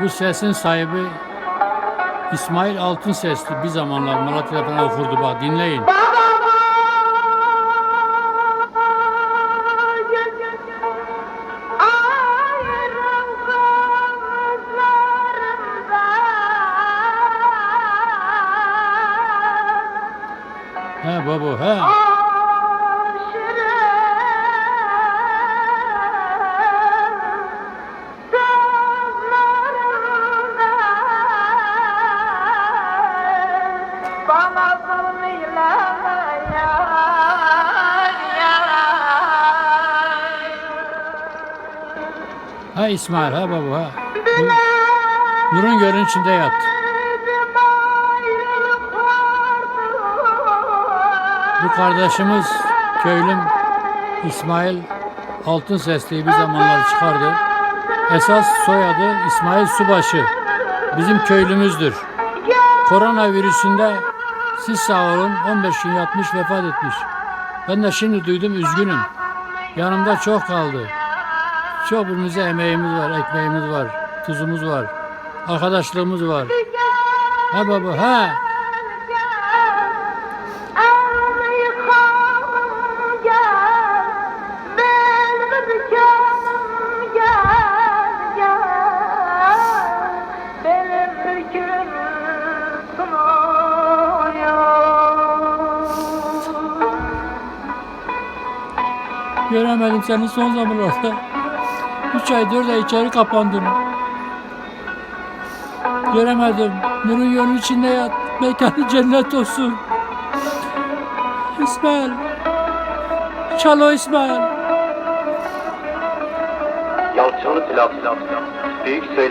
Bu sesin sahibi İsmail Altın Sesli bir zamanlar Malatya'da falan okurdu bak dinleyin. He baba he. Ha İsmail ha baba ha. Nurun gölün içinde yat. Bu kardeşimiz köylüm İsmail Altın Sesli'yi bir zamanlar çıkardı. Esas soyadı İsmail Subaşı. Bizim köylümüzdür. Koronavirüsünde siz sağ olun 15 gün yatmış vefat etmiş. Ben de şimdi duydum üzgünüm. Yanımda çok kaldı. Çok birbirimize emeğimiz var, ekmeğimiz var, tuzumuz var, arkadaşlığımız var. Ha baba ha. Göremedim seni son zamanlarda. Üç ay dört ay içeri kapandın. Göremedim. Nurun yolun içinde yat. Mekanı cennet olsun. İsmail. Çalo İsmail. Yalçınlı Pilav. Büyük söyle.